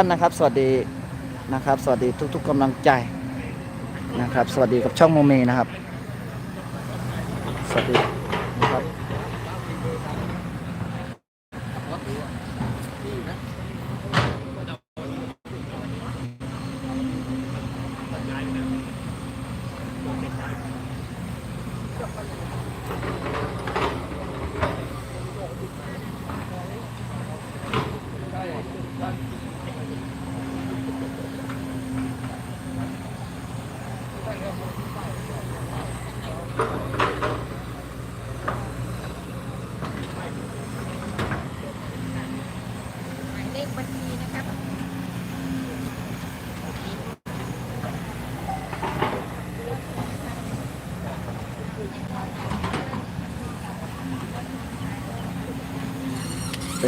ท่านนะครับ สวัสดีนะครับ สวัสดีทุก ๆกำลังใจนะครับ สวัสดีกับช่องโมเมนะครับ สวัสดีนะครับ หมายเลขบัญชีนะครับ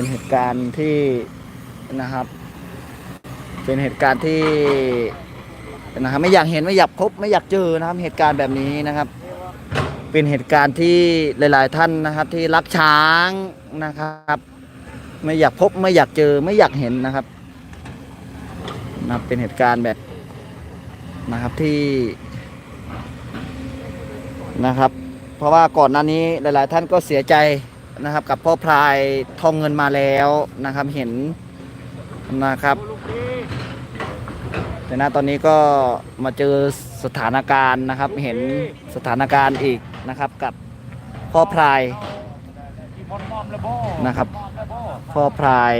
เป็นเหตุการณ์ที่นะครับ เป็นเหตุการณ์ที่นะครับไม่อยากเห็นไม่อยากพบไม่อยากเจอนะครับเหตุการณ์แบบนี้นะครับ เป็นเหตุการณ์ที่หลาย ๆ ท่านนะครับ ที่รักช้างนะครับ ไม่อยากพบไม่อยากเจอไม่อยากเห็นนะครับนะครับเป็นเหตุการณ์แบบนะครับที่นะครับ เพราะว่าก่อนหน้านี้หลาย ๆ ท่านก็เสียใจ นะครับ กับพ่อพลายทองเงินมาแล้วนะครับเห็นนะครับ แต่ณตอนนี้ก็มาเจอสถานการณ์นะครับ เห็นสถานการณ์อีกนะครับกับพ่อพลายนะครับ พ่อพลาย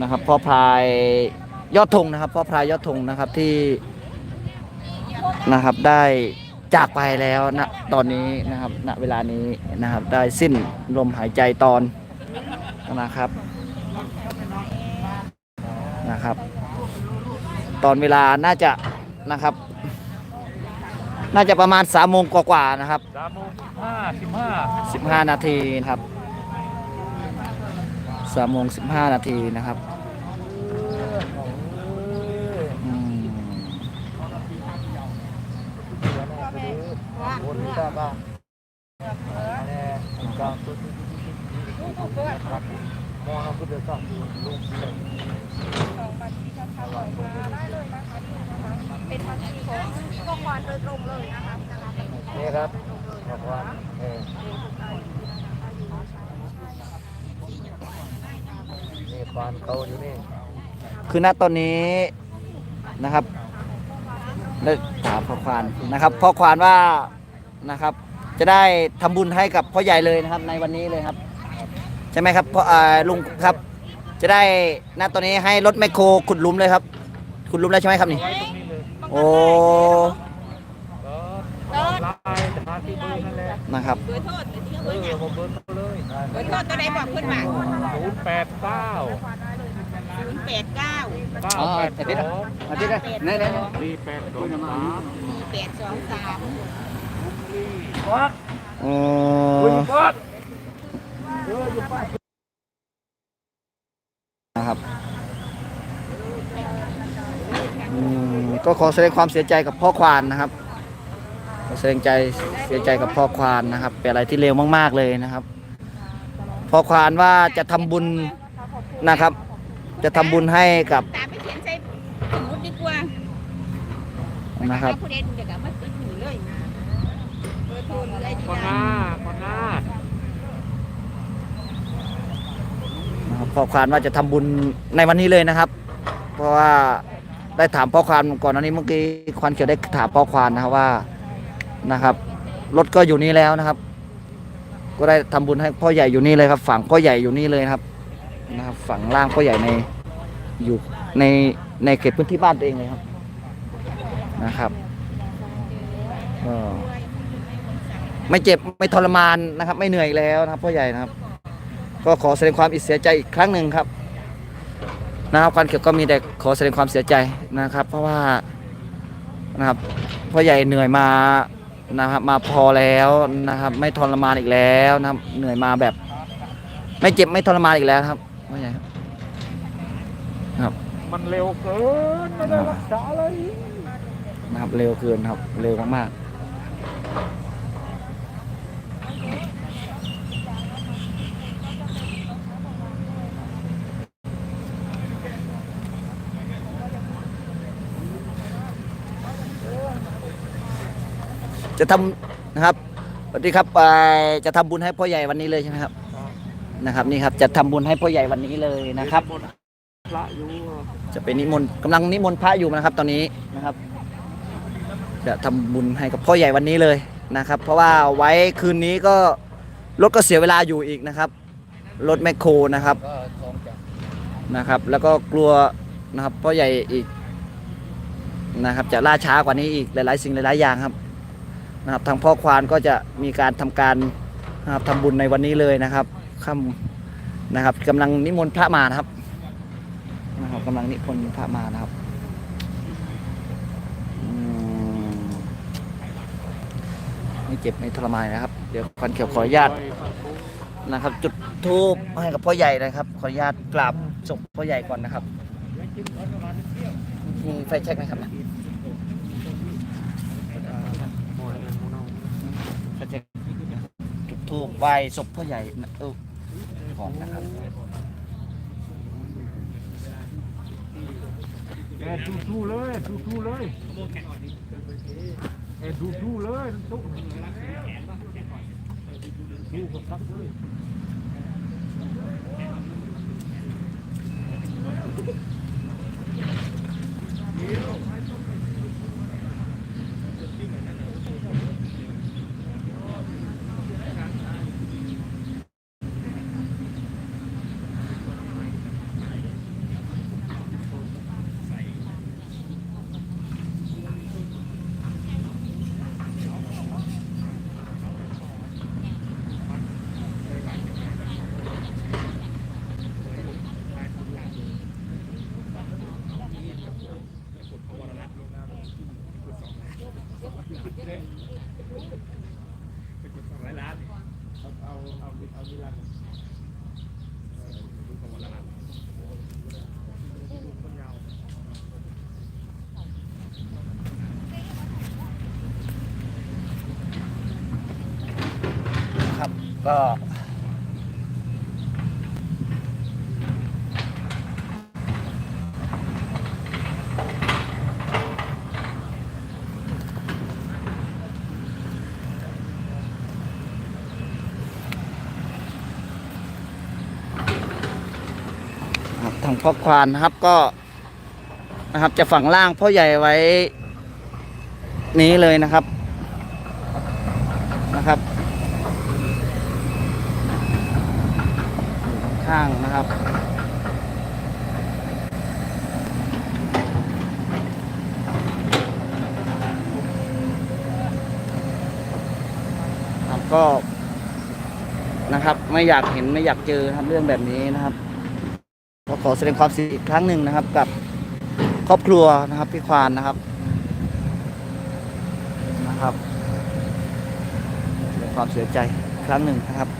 นะครับ พ่อพลายยอดธงนะครับ พ่อพลายยอดธงนะครับที่นะครับได้ จากไปแล้วณตอนนี้นะครับณเวลานี้นะครับ ได้สิ้นลมหายใจตอนนะครับนะครับ ตอนเวลาน่าจะนะครับ น่าจะประมาณสามโมงกว่าๆนะครับสามโมงห้าสิบห้าสิบห้านาทีนะครับสามโมงสิบห้านาทีนะครับอืม ค นที่ทราบบ้างแน่กลางสุดมองเราก็เดือดร้อนลูกเลยของบัญชีธนาคารมาได้เลยนะคะนี่นะคะเป็นบัญชีของกองวานโดยตรงเลยนะคะนะคะนี่ครับบอกว่าเออนี่ควานเขาอยู่นี่คือณตอนนี้นะครับได้ถามพ่อควานนะครับพ่อควานว่า นะครับ จะได้ทำบุญให้กับพ่อใหญ่เลยนะครับ ในวันนี้เลยครับ ใช่ไหมครับพ่ออ่าลุงครับ จะได้ณตอนนี้ให้รถแมคโครขุดหลุมเลยครับ ขุดหลุมแล้วใช่ไหมครับนี่ไว้ตรงนี้เลยโอ้เออลายสถานที่ดีนั่นแหละนะครับเบอร์โทษที่เออผมเบิร์นเขาเลยเบอร์โทษตัวไหนบอกขึ้นมาศูนย์แปดเก้าศูนย์แปดเก้าเก้าอ๋อแปดแต่พี่สนะองอาทิตย์นะไหนไหนไหนสี่แปดสองสามสี่แปดสองสาม วัดโอ้คุณวัดนะครับอืมก็ขอแสดงความเสียใจกับพ่อควานนะครับขอแสดงใจเสียใจกับพ่อควานนะครับ เป็นอะไรที่เลวมาก ๆเลยนะครับ พ่อควานว่าจะทำบุญนะครับ จะทำบุญให้กับตามไปเขียนใส่สมุดดีกว่านะครับ ผู้ใดดูเดี๋ยวก็มาติดหูเลยเบอร์โทรอะไรดี คนหน้าคนหน้านะครับพ่อควานว่าจะทำบุญในวันนี้เลยนะครับ เพราะว่าได้ถามพ่อควานก่อนหน้านี้เมื่อกี้ควานเขียวได้ถามพ่อควานนะครับว่านะครับรถก็อยู่นี่แล้วนะครับ ก็ได้ทำบุญให้พ่อใหญ่อยู่นี่เลยครับ ฝั่งพ่อใหญ่อยู่นี่เลยครับนะครับ ฝั่งล่างพ่อใหญ่ในอยู่ในในเขตพื้นที่บ้านตัวเองเลยครับนะครับก็ ไม่เจ็บไม่ทรมานนะครับ ไม่เหนื่อยอีกแล้วนะครับพ่อใหญ่นะครับ ก็ขอแสดงความเสียใจอีกครั้งหนึ่งครับนะครับการเขียวก็มีแต่ขอแสดงความเสียใจนะครับ เพราะว่านะครับพ่อใหญ่เหนื่อยมานะครับมาพอแล้วนะครับ ไม่ทรมานอีกแล้วนะครับ เหนื่อยมาแบบ ไม่เจ็บไม่ทรมานอีกแล้วครับพ่อใหญ่ครับครับมันเร็วเกินไม่ได้รักษาเลยนะครับเร็วเกินครับเร็วมากๆ จะทำนะครับสวัสดีครับไปจะทำบุญให้พ่อใหญ่วันนี้เลยใช่ไหมครับนะครับนี่ครับจะทำบุญให้พ่อใหญ่วันนี้เลยนะครับพระอยู่จะเป็นนิมนต์กำลังนิมนต์พระอยู่นะครับ ตอนนี้นะครับ จะทำบุญให้กับพ่อใหญ่วันนี้เลยนะครับ เพราะว่าไว้คืนนี้ก็รถก็เสียเวลาอยู่อีกนะครับรถแมคโครนะครับก็ทองจากนะครับ แล้วก็กลัวนะครับพ่อใหญ่อีกนะครับ จะล่าช้ากว่านี้อีกหลาย ๆ สิ่งหลาย ๆ อย่างครับ นะครับทางพ่อควานก็จะมีการทำการนะครับทำบุญในวันนี้เลยนะครับค่ำนะครับกำลังนิมนต์พระมานะครับนะครับกำลังนิมนต์พระมานะครับไม่เจ็บไม่ทรมานนะครับ เดี๋ยวควันเขียวขออนุญาตนะครับ จุดทูบให้กับพ่อใหญ่นะครับ ขออนุญาตกราบศพพ่อใหญ่ก่อนนะครับมีไฟแช็กไหมครับนะไฟแช็กจุด ทูบไหว้ศพพ่อใหญ่นะเออก่อนนะครับแกดูดูเลยดูดูเลยแกดูดูเลยทุกดูครับเลย ก็ทางพ่อควานนะครับก็นะครับจะฝังล่างพ่อใหญ่ไว้นี้เลยนะครับนะครับ ข้างนะครับ ครับก็นะครับ ไม่อยากเห็นไม่อยากเจอครับเรื่องแบบนี้นะครับก็ขอแสดงความเสียใจอีกครั้งหนึ่งนะครับ กับครอบครัวนะครับพี่ควานนะครับนะครับแสดงความเสียใจครั้งหนึ่งนะครับ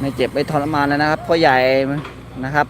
ไม่ เจ็บไม่ทรมานแล้วนะครับพ่อใหญ่นะครับนะครับ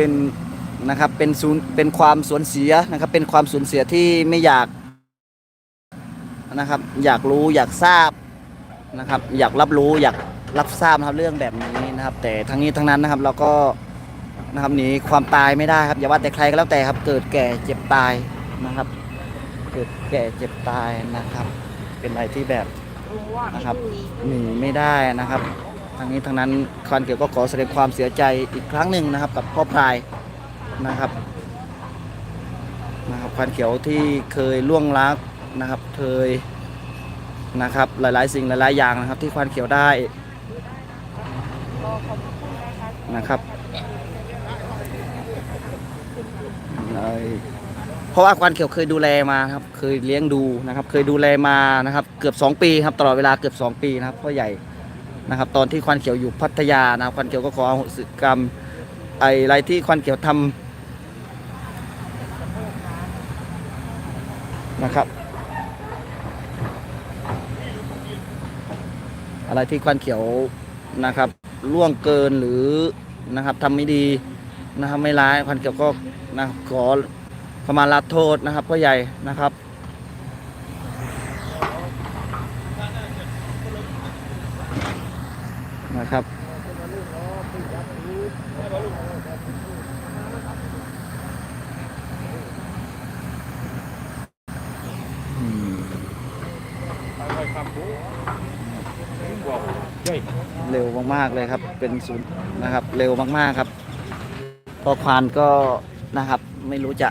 เป็นนะครับเป็นศูนย์เป็นความสูญเสียนะครับ เป็นความสูญเสียที่ไม่อยากนะครับ อยากรู้อยากทราบนะครับ อยากรับรู้อยากรับทราบนะครับเรื่องแบบนี้นะครับ แต่ทั้งนี้ทั้งนั้นนะครับเราก็นะครับหนีความตายไม่ได้ครับอย่าว่าแต่ใครก็แล้วแต่ครับ เกิดแก่เจ็บตายนะครับ เกิดแก่เจ็บตายนะครับ เป็นอะไรที่แบบนะครับหนีไม่ได้นะครับ ทางนี้ทางนั้นควานเขียวก็ขอแสดงความเสียใจอีกครั้งหนึ่งนะครับกับพ่อพลายนะครับนะครับคานเขียวที่เคยล่วงลักนะครับเคยนะครับหลายๆ สิ่งหลายๆอย่างนะครับ ที่ควานเขียวได้นะครับเพราะว่าควานเขียวเคยดูแลมาครับ เคยเลี้ยงดูนะครับ เคยดูแลมานะครับ เกือบ 2 ปีครับ ตลอดเวลาเกือบ 2 ปีนะครับพ่อใหญ่ นะครับ ตอนที่ควานเขียวอยู่พัทยานะครับควานเขียวก็ขออโหสิกรรมไอ้อะไรที่ควานเขียวทำนะครับ อะไรที่ควานเขียวนะครับล่วงเกินหรือนะครับทำไม่ดีนะครับไม่ร้ายพันเกี่ยวก็นะครับขอขมาลาโทษนะครับพ่อใหญ่นะครับอืม เร็วมากๆเลยครับ เป็นศูนย์นะครับ เร็วมากๆครับ พ่อควานก็นะครับไม่รู้จะ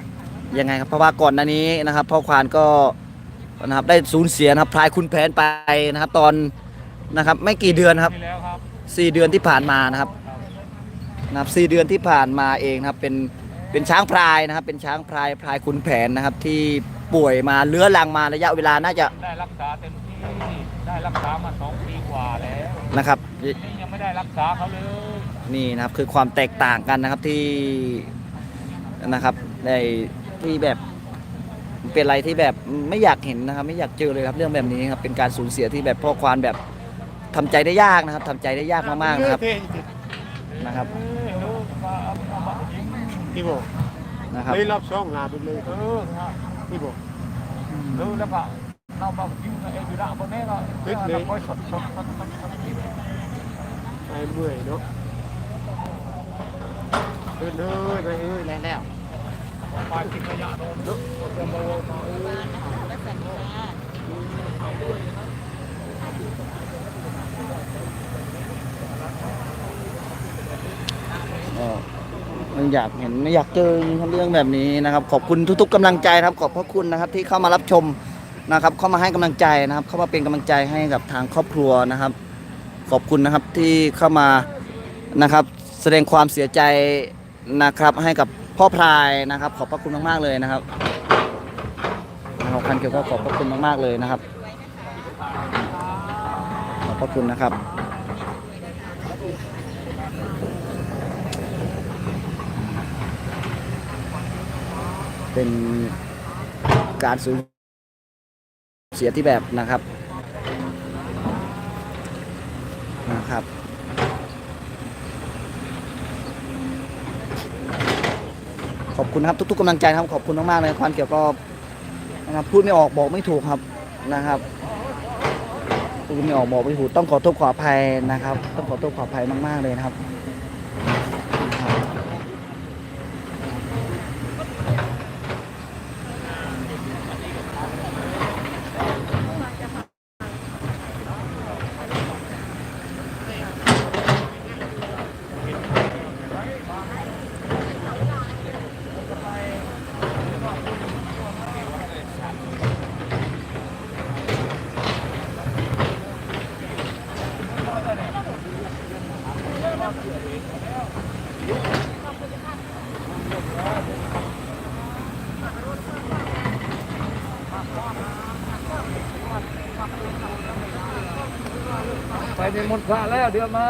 ยังไงครับ เพราะว่าก่อนหน้านี้นะครับ พ่อควานก็นะครับได้สูญเสียนะครับพลายคุณแผนไปนะครับ ตอนนะครับ ไม่กี่เดือนครับนี่แล้วครับสี่เดือนที่ผ่านมานะครับนะครับสี่เดือนที่ผ่านมาเองนะครับเป็นเป็นช้างพลายนะครับ เป็นช้างพลายพลายคุณแผนนะครับ ที่ป่วยมาเลื้อรังมาระยะเวลาน่าจะได้รักษาเต็มที่ได้รักษามาสองปีกว่าแล้วนะครับนี่ยัง ไม่ได้รักษาเขาเลยนี่นะครับคือความแตกต่างกันนะครับที่นะครับในที่แบบเป็นอะไรที่แบบไม่อยากเห็นนะครับ ไม่อยากเจอเลยครับเรื่องแบบนี้ครับเป็นการสูญเสียที่แบบพ่อควานแบบทำใจได้ยากนะครับทำใจได้ยากมากๆนะครับนะครับเออรู้ว่าเอาเอามายิงที่บอกนะครับเลยรอบสองหาไปเลยเออครับที่บอกรู้แล้วก็เรามายิงเองอยู่ละบนนี้ก็เราไปสดสดสดสด สดไอ้เมื่อยเนาะเออเลยไปเอ้ยแล้วแล้วไปทิ้งระยะโดนลึกจะมามาเออก็ไม่อยากเห็นไม่อยากเจอเรื่องแบบนี้นะครับ ขอบคุณทุกๆกำลังใจนะครับ ขอบพระคุณนะครับที่เข้ามารับชมนะครับ เข้ามาให้กำลังใจนะครับ เข้ามาเป็นกำลังใจให้กับทางครอบครัวนะครับ ขอบคุณนะครับที่เข้ามานะครับ แสดงความเสียใจนะครับ ให้กับพ่อพลายนะครับ ขอบพระคุณมากๆเลยนะครับนะครับคันเกี่ยวก็ขอบพระคุณมากๆเลยนะครับ ขอบพระคุณนะครับเป็นการสูญเสียที่แบบนะครับ นะครับ ขอบคุณครับทุกๆกำลังใจครับขอบคุณมากๆเลยความเกี่ยวก็นะครับพูดไม่ออกบอกไม่ถูกครับนะครับพูดไม่ออกบอกไม่ถูกต้องขอโทษขออภัยนะครับ ต้องขอโทษขออภัยมากๆเลยนะครับ ไปในมณฑลแล้วเดี๋ยวมา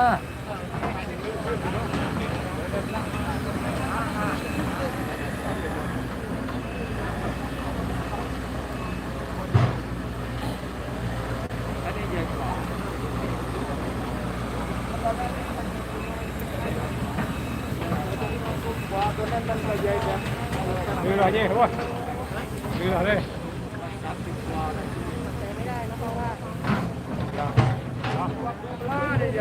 đưa rồi chứ đúng không đưa rồi đi ไม่ได้นะเพราะว่า เไม่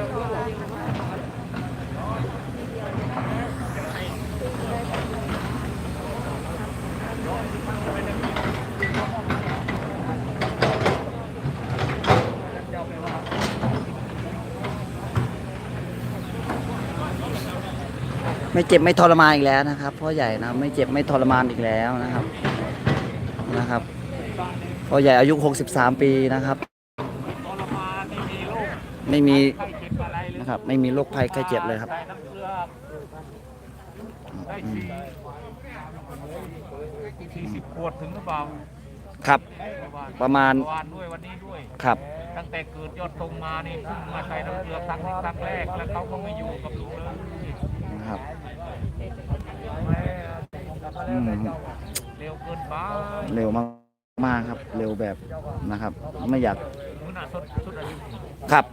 เจ็บไม่ทรมานอีกแล้วนะครับพ่อใหญ่นะไม่เจ็บไม่ทรมานอีกแล้วนะครับนะครับพ่อใหญ่อายุ 63 ปีนะครับ ไม่มี โรคไม่มีไข้เจ็บอะไรเลยนะครับไม่มีโรคภัยไข้เจ็บเลยครับได้น้ำเกลือได้สี่สี่สิบขวดถึงหรือเปล่าครับเมื่อวานประมาณเมื่อวานด้วยวันนี้ด้วยครับ ตั้งแต่เกิดยอดตรงมานี่เพิ่งมาใช้น้ำเกลือครั้งนี้ครั้งแรกแล้วเขาก็ไม่อยู่กับหนูเลยนะครับอืมเร็วเกินไปเร็วมากมากครับ เร็วแบบนะครับ ไม่อยากมือหน้าสุดสุดอายุครับ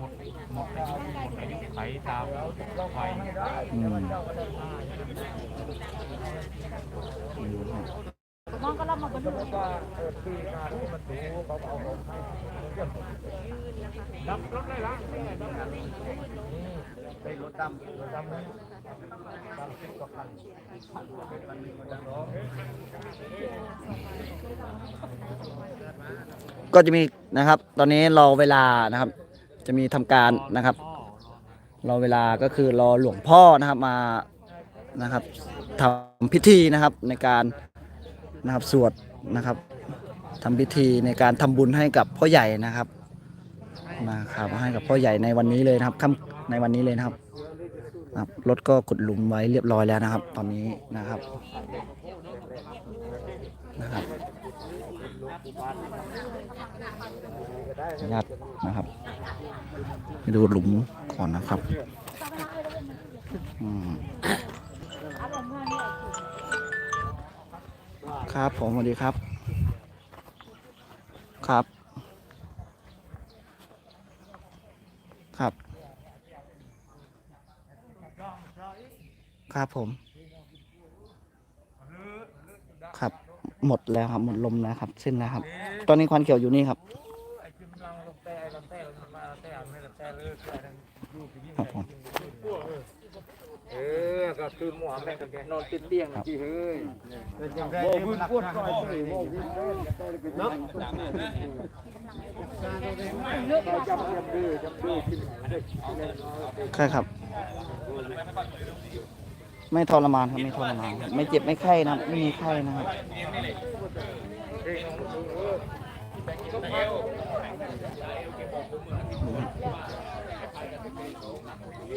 หมดหมดอายุหมดอายุไขตามไฟอืมมองก็รับมาบนหัวดับรถได้ละก็จะมีนะครับ ตอนนี้รอเวลานะครับ จะมีทำการนะครับ รอเวลาก็คือรอหลวงพ่อนะครับมานะครับทำพิธีนะครับในการนะครับสวดนะครับทำพิธีในการทำบุญให้กับพ่อใหญ่นะครับนะครับให้กับพ่อใหญ่ในวันนี้เลยนะครับค่ำในวันนี้เลยครับนะครับรถก็ขุดหลุมไว้เรียบร้อยแล้วนะครับ ตอนนี้นะครับนะครับ ญาตนะครับไปดูหลุมก่อนนะครับอืมครับผมสวัสดีครับ ครับ ครับ ครับผม ครับ หมดแล้วครับ หมดลมแล้วครับ สิ้นแล้วครับ ตอนนี้ควันเขียวอยู่นี่ครับ ผม เออก็คือหมอแม่กันนอนติดเตียงนะจีเฮ้ยโอ้พื้นปวดก้อยเลยโอ้พื้นเนาะใช่ครับ ไม่ทรมานครับไม่ทรมานครับไม่เจ็บไม่ไข้นะครับไม่มีไข้นะครับ ครั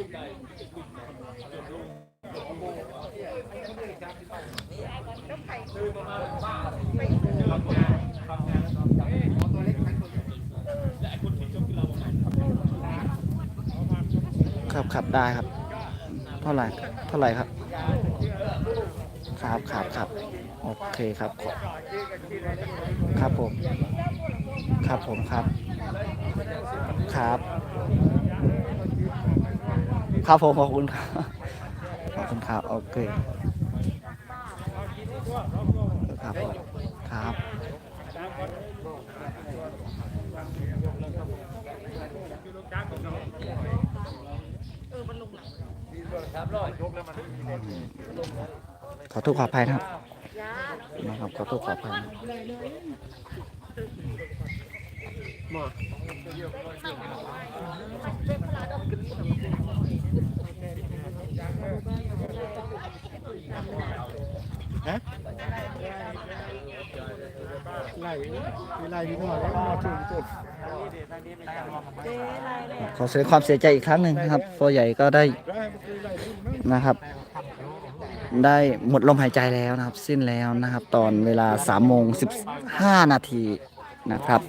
บครับได้ครับ เท่าไหร่เท่าไหร่ครับ ครับครับครับโอเคครับ ครับผม ครับผมครับ ครับ ครับผมขอบคุณครับขอบคุณครับโอเคครับผมครับขอโทษขออภัยนะครับนะครับขอโทษขออภัย นะไล่ไล่พี่น้องแล้วมาถึงจุดขอแสดงความเสียใจอีกครั้งหนึ่งนะครับพ่อใหญ่ก็ได้นะครับ ได้หมดลมหายใจแล้วนะครับ สิ้นแล้วนะครับ ตอนเวลา3โมง15นาทีนะครับ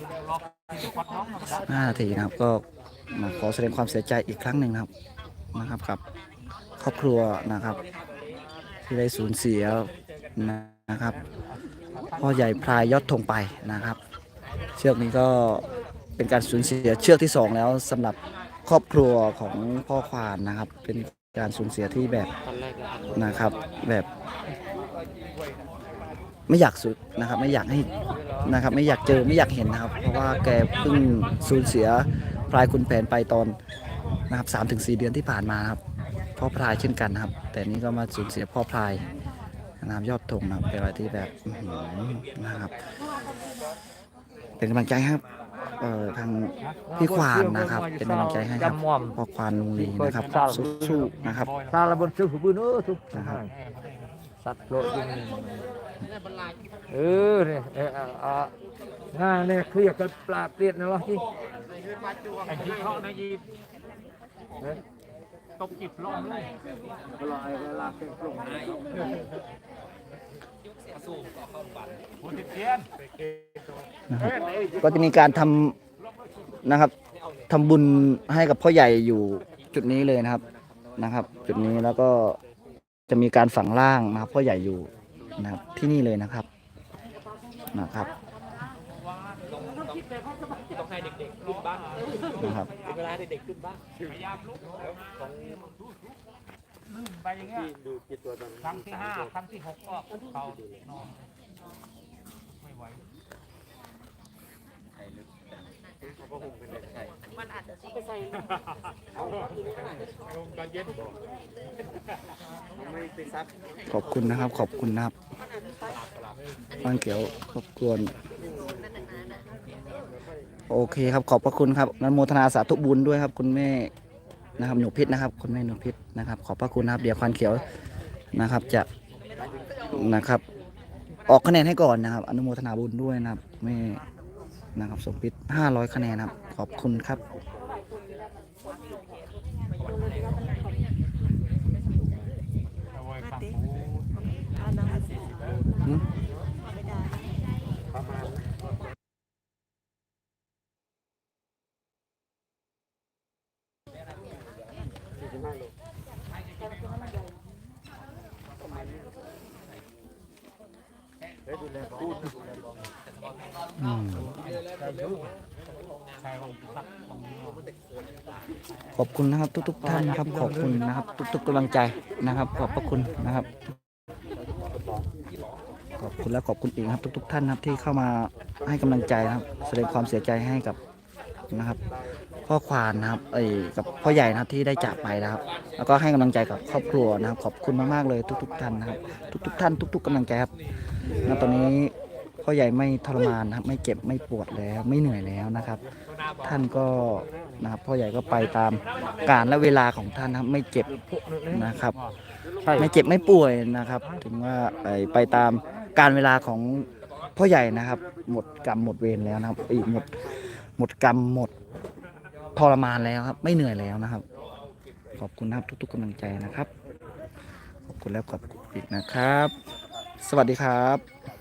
5นาทีนะครับก็ขอแสดงความเสียใจอีกครั้งหนึ่งนะครับ นะครับกับครอบครัวนะครับ ที่ได้สูญเสียนะครับพ่อใหญ่พลายยอดธงไปนะครับ เชือกนี้ก็เป็นการสูญเสียเชือกที่สองแล้วสำหรับครอบครัวของพ่อควานนะครับ เป็นการสูญเสียที่แบบนะครับแบบไม่อยากสุดนะครับไม่อยากให้นะครับ ไม่อยากเจอไม่อยากเห็นนะครับ เพราะว่าแกเพิ่งสูญเสียพลายคุณแผนไปตอน นะครับสามถึงสี่เดือนที่ผ่านมาครับพ่อพลายเช่นกันนะครับ แต่นี้ก็มาสูญเสียพ่อพลายนะครับยอดธงนะครับเป็นอะไรที่แบบนะครับ เป็นกำลังใจครับเอ่อทางพี่ควานนะครับ เป็นกำลังใจให้ครับพ่อควานลุงลีนะครับสู้ๆนะครับซาลาบนซื้อบืนเออทุกนะครับสัตว์โลดยิงเออเนี่ยเอออะงานเนี่ยเครียดกันปลาเปลี่ยนนะวะที่ไอ้ที่เขาในยี ตกจิบลงเลยลอยเวลาเป็นกลุ่มผู้ติดเตียนนะครับก็จะมีการทำนะครับทำบุญให้กับพ่อใหญ่อยู่จุดนี้เลยนะครับนะครับ จุดนี้แล้วก็จะมีการฝังร่างนะครับพ่อใหญ่อยู่นะครับที่นี่เลยนะครับนะครับ ต้องให้เด็กๆขึ้น บ้างนะครับถึงเวลาให้เด็กๆขึ้นบ้างพยายามลุกลืมไปอย่างเงี้ยดูกี่ตัวตอนครั้งที่ห้าครั้งที่หกก็เขานอนไม่ไหวมันอาจจะไปใส่ขอบคุณนะครับ ขอบคุณนะครับบ้านเขียวรบกวน โอเคครับขอบพระคุณครับนันโมทนาสาธุบุญด้วยครับ คุณแม่นะครับหนูพิษนะครับ คุณแม่หนูพิษนะครับ ขอบพระคุณนะครับ เดี๋ยวควันเขียวนะครับ จะนะครับ ออกคะแนนให้ก่อนนะครับ อนุโมทนาบุญด้วยนะครับแม่นะครับสมพิษ500คะแนนครับ ขอบคุณครับ เอาไว้ฟัง หืม อืมขอบคุณนะครับ ทุก ๆ ท่านนะครับ ขอบคุณนะครับ ทุก ๆกำลังใจนะครับ ขอบพระคุณนะครับ ขอบคุณและขอบคุณอีกนะครับ ทุก ๆ ท่านนะครับที่เข้ามาให้กำลังใจนะครับ แสดงความเสียใจให้กับนะครับพ่อควานนะครับเอ้กับพ่อใหญ่นะครับที่ได้จากไปนะครับ แล้วก็ให้กำลังใจกับครอบครัวนะครับ ขอบคุณมากๆเลยทุก ๆ ท่านนะครับ ทุก ๆ ท่าน ทุก ๆกำลังใจครับ ณตอนนี้พ่อใหญ่ไม่ทรมานนะครับไม่เจ็บไม่ปวดแล้วไม่เหนื่อยแล้วนะครับ ท่านก็นะครับพ่อใหญ่ก็ไปตามการและเวลาของท่านนะครับไม่เจ็บนะครับ ไม่เจ็บไม่ป่วยนะครับ ถึงว่าไปไปตามการเวลาของพ่อใหญ่นะครับ หมดกรรมหมดเวรแล้วนะครับอีกหมดหมดกรรมหมดทรมานแล้วครับ ไม่เหนื่อยแล้วนะครับ ขอบคุณนะครับทุกๆกำลังใจนะครับ ขอบคุณแล้วขอบคุณอีกนะครับ สวัสดีครับ